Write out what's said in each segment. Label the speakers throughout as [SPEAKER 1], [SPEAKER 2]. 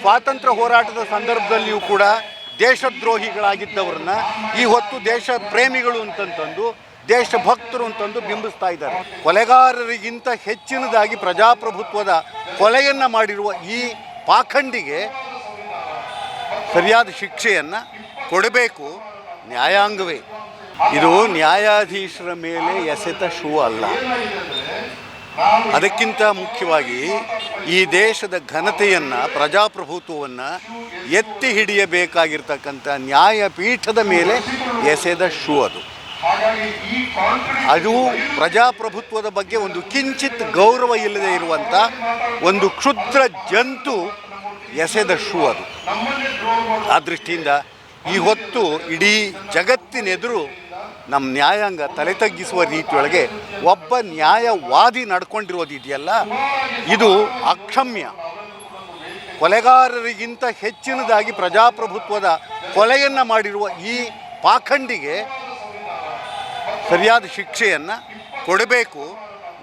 [SPEAKER 1] ಸ್ವಾತಂತ್ರ್ಯ ಹೋರಾಟದ ಸಂದರ್ಭದಲ್ಲಿಯೂ ಕೂಡ ದೇಶದ್ರೋಹಿಗಳಾಗಿದ್ದವ್ರನ್ನ, ಈ ಹೊತ್ತು ದೇಶ ಪ್ರೇಮಿಗಳು ಅಂತಂತಂದು ದೇಶಭಕ್ತರು ಅಂತಂದು ಬಿಂಬಿಸ್ತಾ ಇದ್ದಾರೆ. ಕೊಲೆಗಾರರಿಗಿಂತ ಹೆಚ್ಚಿನದಾಗಿ ಪ್ರಜಾಪ್ರಭುತ್ವದ ಕೊಲೆಯನ್ನು ಮಾಡಿರುವ ಈ ಪಾಖಂಡಿಗೆ ಸರಿಯಾದ ಶಿಕ್ಷೆಯನ್ನು ಕೊಡಬೇಕು ನ್ಯಾಯಾಂಗವೇ. ಇದು ನ್ಯಾಯಾಧೀಶರ ಮೇಲೆ ಎಸೆತ ಶೂ ಅಲ್ಲ. ಅದಕ್ಕಿಂತ ಮುಖ್ಯವಾಗಿ ಈ ದೇಶದ ಘನತೆಯನ್ನು, ಪ್ರಜಾಪ್ರಭುತ್ವವನ್ನು ಎತ್ತಿ ಹಿಡಿಯಬೇಕಾಗಿರ್ತಕ್ಕಂಥ ನ್ಯಾಯಪೀಠದ ಮೇಲೆ ಎಸೆದ ಶೂ ಅದು. ಅದು ಪ್ರಜಾಪ್ರಭುತ್ವದ ಬಗ್ಗೆ ಒಂದು ಕಿಂಚಿತ್ ಗೌರವ ಇಲ್ಲದೆ ಇರುವಂಥ ಒಂದು ಕ್ಷುದ್ರ ಜಂತು ಎಸೆದ ಶೂ ಅದು. ಆ ದೃಷ್ಟಿಯಿಂದ ಈ ಹೊತ್ತು ಇಡೀ ಜಗತ್ತಿನೆದುರು ನಮ್ಮ ನ್ಯಾಯಾಂಗ ತಲೆ ತಗ್ಗಿಸುವ ರೀತಿಯೊಳಗೆ ಒಬ್ಬ ನ್ಯಾಯವಾದಿ ನಡ್ಕೊಂಡಿರೋದು ಇದೆಯಲ್ಲ ಇದು ಅಕ್ಷಮ್ಯ. ಕೊಲೆಗಾರರಿಗಿಂತ ಹೆಚ್ಚಿನದಾಗಿ ಪ್ರಜಾಪ್ರಭುತ್ವದ ಕೊಲೆಯನ್ನು ಮಾಡಿರುವ ಈ ಪಾಖಂಡಿಗೆ ಸರಿಯಾದ ಶಿಕ್ಷೆಯನ್ನು ಕೊಡಬೇಕು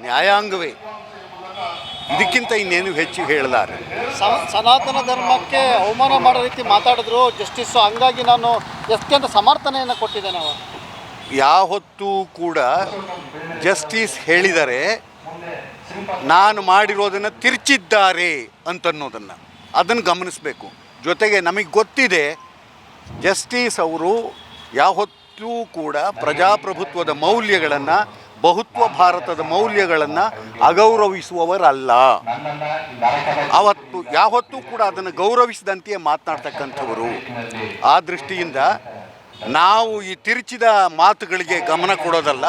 [SPEAKER 1] ನ್ಯಾಯಾಂಗವೇ. ಇದಕ್ಕಿಂತ ಇನ್ನೇನು ಹೆಚ್ಚು ಹೇಳಲಾರ?
[SPEAKER 2] ಸನಾತನ ಧರ್ಮಕ್ಕೆ ಅವಮಾನ ಮಾಡೋ ರೀತಿ ಮಾತಾಡಿದ್ರು ಜಸ್ಟಿಸ್ ಹಂಗಾಗಿ ನಾನು ಅತ್ಯಂತ ಸಮರ್ಥನೆಯನ್ನು ಕೊಟ್ಟಿದ್ದೇನೆ ಅವ
[SPEAKER 1] ಯಾವತ್ತೂ ಕೂಡ ಜಸ್ಟಿಸ್ ಹೇಳಿದರೆ ನಾನು ಮಾಡಿರೋದನ್ನು ತಿರ್ಚಿದ್ದಾರೆ ಅಂತನ್ನೋದನ್ನು. ಅದನ್ನು ಗಮನಿಸಬೇಕು. ಜೊತೆಗೆ ನಮಗೆ ಗೊತ್ತಿದೆ, ಜಸ್ಟಿಸ್ ಅವರು ಯಾವತ್ತೂ ಕೂಡ ಪ್ರಜಾಪ್ರಭುತ್ವದ ಮೌಲ್ಯಗಳನ್ನು, ಬಹುತ್ವ ಭಾರತದ ಮೌಲ್ಯಗಳನ್ನು ಅಗೌರವಿಸುವವರಲ್ಲ. ಅವತ್ತು ಯಾವತ್ತೂ ಕೂಡ ಅದನ್ನು ಗೌರವಿಸಿದಂತೆಯೇ ಮಾತನಾಡ್ತಕ್ಕಂಥವರು. ಆ ದೃಷ್ಟಿಯಿಂದ ನಾವು ಈ ತಿರುಚಿದ ಮಾತುಗಳಿಗೆ ಗಮನ ಕೊಡೋದಲ್ಲ.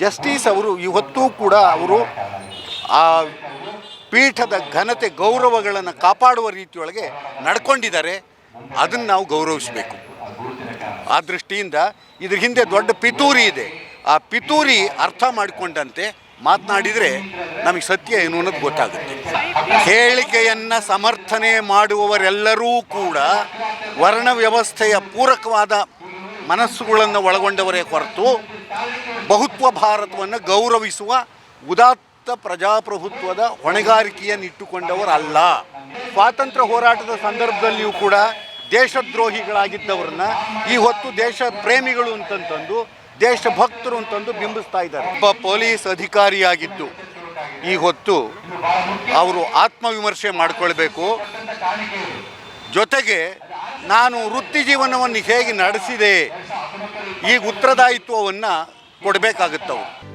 [SPEAKER 1] ಜಸ್ಟಿಸ್ ಅವರು ಇವತ್ತೂ ಕೂಡ ಅವರು ಆ ಪೀಠದ ಘನತೆ ಗೌರವಗಳನ್ನು ಕಾಪಾಡುವ ರೀತಿಯೊಳಗೆ ನಡ್ಕೊಂಡಿದ್ದಾರೆ. ಅದನ್ನು ನಾವು ಗೌರವಿಸಬೇಕು. ಆ ದೃಷ್ಟಿಯಿಂದ ಇದ್ರ ಹಿಂದೆ ದೊಡ್ಡ ಪಿತೂರಿ ಇದೆ. ಆ ಪಿತೂರಿ ಅರ್ಥ ಮಾಡಿಕೊಂಡಂತೆ ಮಾತನಾಡಿದರೆ ನಮಗೆ ಸತ್ಯ ಏನು ಅನ್ನೋದು ಗೊತ್ತಾಗುತ್ತೆ. ಹೇಳಿಕೆಯನ್ನು ಸಮರ್ಥನೆ ಮಾಡುವವರೆಲ್ಲರೂ ಕೂಡ ವರ್ಣ ವ್ಯವಸ್ಥೆಯ ಪೂರಕವಾದ ಮನಸ್ಸುಗಳನ್ನು ಒಳಗೊಂಡವರೇ ಹೊರತು ಬಹುತ್ವ ಭಾರತವನ್ನು ಗೌರವಿಸುವ ಉದಾತ್ತ ಪ್ರಜಾಪ್ರಭುತ್ವದ ಹೊಣೆಗಾರಿಕೆಯನ್ನಿಟ್ಟುಕೊಂಡವರಲ್ಲ. ಸ್ವಾತಂತ್ರ್ಯ ಹೋರಾಟದ ಸಂದರ್ಭದಲ್ಲಿಯೂ ಕೂಡ ದೇಶದ್ರೋಹಿಗಳಾಗಿದ್ದವ್ರನ್ನ ಈ ಹೊತ್ತು ದೇಶ ಪ್ರೇಮಿಗಳು ಅಂತಂತಂದು ದೇಶಭಕ್ತರು ಅಂತಂದು ಬಿಂಬಿಸ್ತಾ ಇದ್ದಾರೆ. ಒಬ್ಬ ಪೊಲೀಸ್ ಅಧಿಕಾರಿಯಾಗಿದ್ದು ಈ ಹೊತ್ತು ಅವರು ಆತ್ಮವಿಮರ್ಶೆ ಮಾಡಿಕೊಳ್ಬೇಕು. ಜೊತೆಗೆ ನಾನು ವೃತ್ತಿ ಜೀವನವನ್ನು ಹೇಗೆ ನಡೆಸಿದೆ ಈ ಉತ್ತರದಾಯಿತ್ವವನ್ನು ಕೊಡಬೇಕಾಗುತ್ತವು.